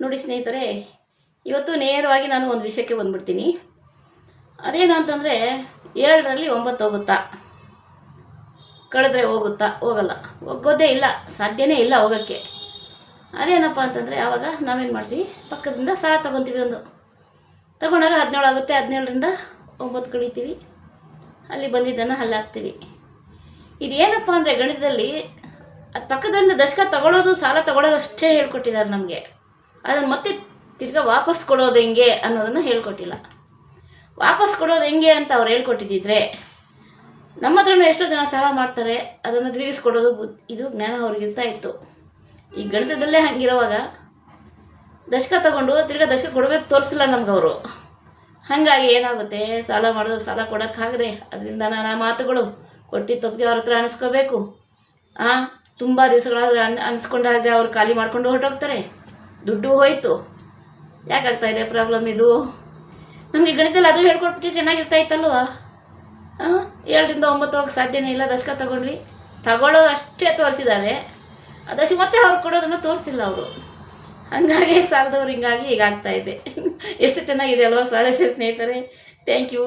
ನೋಡಿ ಸ್ನೇಹಿತರೆ, ಇವತ್ತು ನೇರವಾಗಿ ನಾನು ಒಂದು ವಿಷಯಕ್ಕೆ ಬಂದ್ಬಿಡ್ತೀನಿ. ಅದೇನು ಅಂತಂದರೆ, ಏಳರಲ್ಲಿ ಒಂಬತ್ತು ಹೋಗುತ್ತಾ? ಕಳೆದ್ರೆ ಹೋಗುತ್ತಾ? ಹೋಗಲ್ಲ. ಹೋಗೋದೇ ಇಲ್ಲ, ಸಾಧ್ಯನೇ ಇಲ್ಲ ಹೋಗೋಕ್ಕೆ. ಅದೇನಪ್ಪ ಅಂತಂದರೆ, ಆವಾಗ ನಾವೇನು ಮಾಡ್ತೀವಿ? ಪಕ್ಕದಿಂದ ಸಾಲ ತೊಗೊತೀವಿ ಒಂದು. ತಗೊಂಡಾಗ ಹದಿನೇಳು ಆಗುತ್ತೆ, ಹದಿನೇಳರಿಂದ ಒಂಬತ್ತು ಕಳಿತೀವಿ. ಅಲ್ಲಿ ಬಂದಿದ್ದನ್ನು ಅಲ್ಲಿ ಹಾಕ್ತೀವಿ. ಇದೇನಪ್ಪ ಅಂದರೆ, ಗಣಿತದಲ್ಲಿ ಅದು ಪಕ್ಕದಿಂದ ದಶಕ ತಗೊಳ್ಳೋದು ಸಾಲ ತಗೊಳ್ಳೋದು ಅಷ್ಟೇ ಹೇಳ್ಕೊಟ್ಟಿದ್ದಾರೆ ನಮಗೆ. ಅದನ್ನು ಮತ್ತೆ ತಿರ್ಗಾ ವಾಪಸ್ ಕೊಡೋದು ಹೆಂಗೆ ಅನ್ನೋದನ್ನು ಹೇಳ್ಕೊಟ್ಟಿಲ್ಲ. ವಾಪಸ್ ಕೊಡೋದು ಹೆಂಗೆ ಅಂತ ಅವ್ರು ಹೇಳ್ಕೊಟ್ಟಿದ್ದಿದ್ರೆ ನಮ್ಮ ಹತ್ರನೂ ಎಷ್ಟೋ ಜನ ಸಾಲ ಮಾಡ್ತಾರೆ, ಅದನ್ನು ತಿರುಗಿಸ್ಕೊಡೋದು ಇದು ಜ್ಞಾನ ಅವ್ರಿಗೆ ಇರ್ತಾ ಇತ್ತು. ಈ ಗಣಿತದಲ್ಲೇ ಹಂಗಿರೋವಾಗ ದಶಕ ತಗೊಂಡು ತಿರ್ಗಾ ದಶಕ ಕೊಡಬೇಕು ತೋರಿಸಿಲ್ಲ ನಮ್ಗೆ ಅವರು ಹಾಗಾಗಿ ಏನಾಗುತ್ತೆ, ಸಾಲ ಮಾಡೋದು ಸಾಲ ಕೊಡೋಕ್ಕಾಗದೆ, ಅದರಿಂದ ನಾನು ಮಾತುಗಳು ಕೊಟ್ಟು ತಪ್ಪಿಗೆ ಅವ್ರ ಹತ್ರ ಅನಿಸ್ಕೋಬೇಕು. ಆ, ತುಂಬ ದಿವಸಗಳಾದ್ರೆ ಅನ್, ಅನಿಸ್ಕೊಂಡಾಗ ಅವ್ರು ಖಾಲಿ ಮಾಡ್ಕೊಂಡು ಹೊರಟೋಗ್ತಾರೆ. ದುಡ್ಡು ಹೋಯ್ತು. ಯಾಕಾಗ್ತಾ ಇದೆ ಪ್ರಾಬ್ಲಮ್ ಇದು? ನಮಗೆ ಗಣಿತದಲ್ಲಿ ಅದು ಹೇಳ್ಕೊಟ್ಬಿಟ್ಟು ಚೆನ್ನಾಗಿರ್ತಾ ಇತ್ತಲ್ವ? ಏಳರಿಂದ ಒಂಬತ್ತು ಹೋಗಕ್ಕೆ ಸಾಧ್ಯನೇ ಇಲ್ಲ, ದಶಕ ತಗೊಂಡ್ವಿ. ತಗೊಳ್ಳೋದು ಅಷ್ಟೇ ತೋರಿಸಿದ್ದಾರೆ. ಅದಷ್ಟು ಮತ್ತೆ ಅವ್ರು ಕೊಡೋದನ್ನು ತೋರಿಸಿಲ್ಲ ಅವರು. ಹಂಗಾಗಿ ಸಾಲದವ್ರು ಹಿಂಗಾಗಿ ಹೀಗಾಗ್ತಾ ಇದೆ. ಎಷ್ಟು ಚೆನ್ನಾಗಿದೆ ಅಲ್ವಾ ಸ್ವಾರಸ್ಯ ಸ್ನೇಹಿತರೆ. Thank you